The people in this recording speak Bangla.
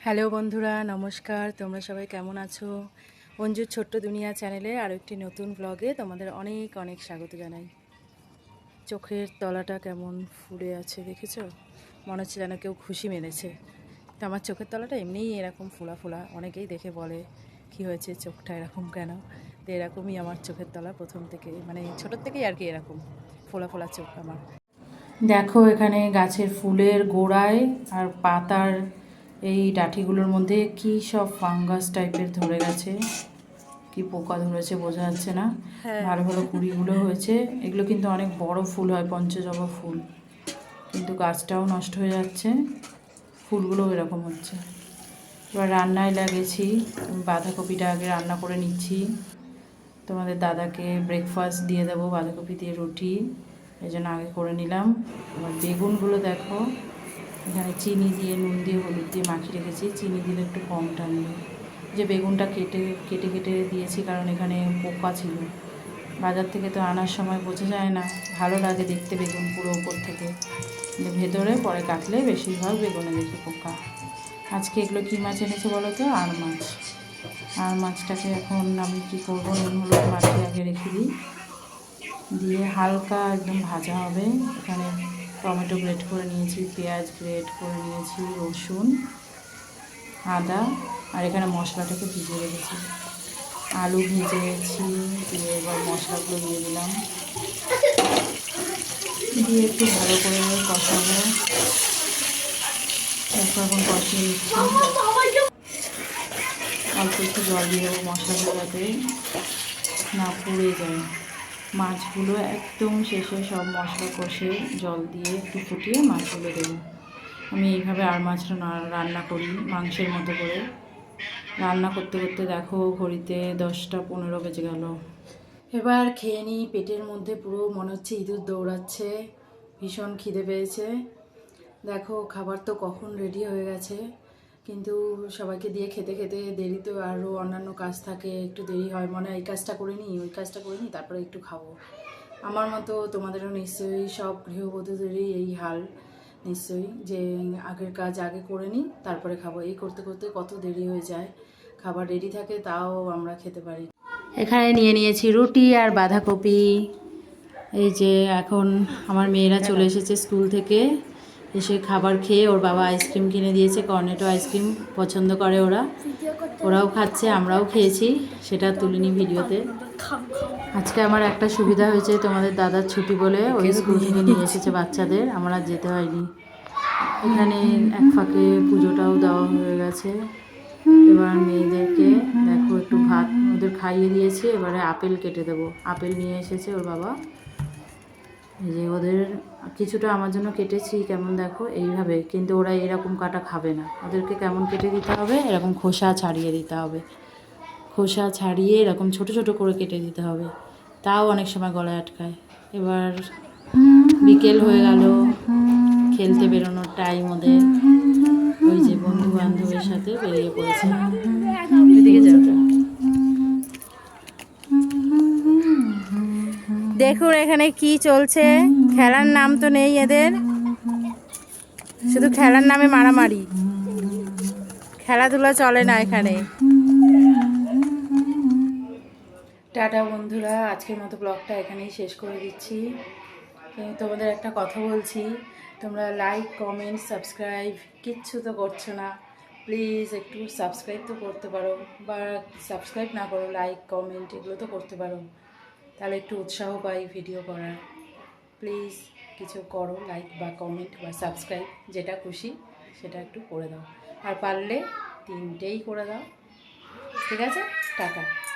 হ্যালো বন্ধুরা, নমস্কার। তোমরা সবাই কেমন আছো? অঞ্জুর ছোট্ট দুনিয়া চ্যানেলে আরও একটি নতুন ব্লগে তোমাদের অনেক অনেক স্বাগত জানাই। চোখের তলাটা কেমন ফুলে আছে দেখেছ? মনে হচ্ছে যেন কেউ খুশি মেরেছে। তো আমার চোখের তলাটা এমনিই এরকম ফোলা ফোলা, অনেকেই দেখে বলে, কি হয়েছে চোখটা এরকম কেন? তো এরকমই আমার চোখের তলা প্রথম থেকে মানে ছোটোর থেকেই আর কি এরকম ফোলা ফোলা চোখ আমার। দেখো এখানে গাছের ফুলের গোড়ায় আর পাতার এই ডাঠিগুলোর মধ্যে কি সব ফাঙ্গাস টাইপের ধরে গেছে? কি পোকা ধরেছে বোঝা যাচ্ছে না। ভালো ভালো কুড়িগুলো হয়েছে। এগুলো কিন্তু অনেক বড় ফুল হয় পঞ্চজবা ফুল। কিন্তু গাছটাও নষ্ট হয়ে যাচ্ছে। ফুলগুলোও এরকম হচ্ছে। এবার রান্নায় লাগেছি। বাঁধাকপিটা আগে রান্না করে নিচ্ছি। তোমাদের দাদাকে ব্রেকফাস্ট দিয়ে দেবো বাঁধাকপি দিয়ে রুটি। এই জন্য আগে করে নিলাম। এবার বেগুনগুলো দেখো। এখানে চিনি দিয়ে নুন দিয়ে হলুদ দিয়ে মাখিয়ে রেখেছি। চিনি দিলে একটু কম টানবে। যে বেগুনটা কেটে কেটে কেটে দিয়েছি কারণ এখানে পোকা ছিল। বাজার থেকে তো আনার সময় বোঝা যায় না। ভালো লাগে দেখতে বেগুন পুরো ওপর থেকে। ভেতরে পরে কাটলে বেশিরভাগ বেগুনে দেখি পোকা। আজকে এগুলো কী মাছ এনেছে বলো তো? আর মাছ। আর মাছটাকে এখন আমি কী করব? নুন, হলুদ মাখিয়ে আগে রেখে দিই। দিয়ে হালকা একদম ভাজা হবে। এখানে টমেটো গ্রেট করে নিয়েছি, পেঁয়াজ গ্রেট করে নিয়েছি, রসুন, আদা, আর এখানে মশলাটাকে ভিজিয়ে রেখেছি। আলু ভেজেছি, দিয়ে এবার মশলাগুলো দিয়ে দিলাম। দিয়ে একটু ভালো করে কষাবো। তারপর এখন কষিয়ে নিচ্ছি। অল্প একটু জল দিয়ে দেবো মশলাগুলো যাতে না পুড়ে যায়। মাছগুলো একদম শেষে সব মশলা কষে জল দিয়ে একটু ফুটিয়ে মাছগুলো দেবো। আমি এইভাবে আর মাছটা রান্না করি, মাংসের মতো করে। রান্না করতে করতে দেখো ঘড়িতে দশটা পনেরো বেজে গেল। এবার খেয়ে নিই, পেটের মধ্যে পুরো মনে হচ্ছে ইঁদুর দৌড়াচ্ছে, ভীষণ খিদে পেয়েছে। দেখো খাবার তো কখন রেডি হয়ে গেছে। কিন্তু সবাইকে দিয়ে খেতে খেতে দেরি তো আরও অন্যান্য কাজ থাকে, একটু দেরি হয়। মনে হয় এই কাজটা করে নিই, ওই কাজটা করে নিই, তারপরে একটু খাব। আমার মতো তোমাদেরও নিশ্চয়ই সব গৃহবধূদেরই এই হাল, নিশ্চয়ই যে আগের কাজ আগে করে নিই, তারপরে খাব। এই করতে করতে কত দেরি হয়ে যায়। খাবার রেডি থাকে, তাও আমরা খেতে পারি। এখানে নিয়ে নিয়েছি রুটি আর বাঁধাকপি। এই যে এখন আমার মেয়েরা চলে এসেছে স্কুল থেকে। এসে খাবার খেয়ে ওর বাবা আইসক্রিম কিনে দিয়েছে কর্নেটো আইসক্রিম পছন্দ করে ওরা। ওরাও খাচ্ছে আমরাও খেয়েছি সেটা তুলিনি ভিডিওতে। আজকে আমার একটা সুবিধা হয়েছে তোমাদের দাদার ছুটি বলে ওই স্কুল থেকে নিয়ে এসেছে বাচ্চাদের আমার আর যেতে হয়নি। এখানে এক ফাঁকে পুজোটাও দেওয়া হয়ে গেছে। এবার মেয়েদেরকে দেখো একটু ভাত ওদের খাইয়ে দিয়েছি এবারে আপেল কেটে দেবো। আপেল নিয়ে এসেছে ওর বাবা। এই যে ওদের কিছুটা আমার জন্য কেটেছি, কেমন দেখো? এইভাবে। কিন্তু ওরা এরকম কাটা খাবে না। ওদেরকে কেমন কেটে দিতে হবে? এরকম খোসা ছাড়িয়ে দিতে হবে। খোসা ছাড়িয়ে এরকম ছোট ছোট করে কেটে দিতে হবে। তাও অনেক সময় গলায় আটকায়। এবার বিকেল হয়ে গেল। খেলতে বেরোনোর টাইম ওদের। ওই যে বন্ধু বান্ধবের সাথে বেরিয়ে পড়েছে। দেখুন এখানে কি চলছে। খেলার নাম তো নেই এদের। শুধু খেলার নামে মারামারি। খেলাধুলা চলে না এখানে। টাটা বন্ধুরা, আজকের মতো ব্লগটা এখানেই শেষ করে দিচ্ছি। তোমাদের একটা কথা বলছি, তোমরা লাইক কমেন্ট সাবস্ক্রাইব কিচ্ছু তো করছ না। প্লিজ একটু সাবস্ক্রাইব তো করতে পারো, বা সাবস্ক্রাইব না করো লাইক কমেন্ট এগুলো তো করতে পারো। তাহলে একটু উৎসাহ পাই ভিডিও করার। প্লিজ কিছু করো লাইক বা কমেন্ট বা সাবস্ক্রাইব যেটা খুশি, সেটা একটু করে দাও। আর পারলে তিনটেই করে দাও। ঠিক আছে? টাটা।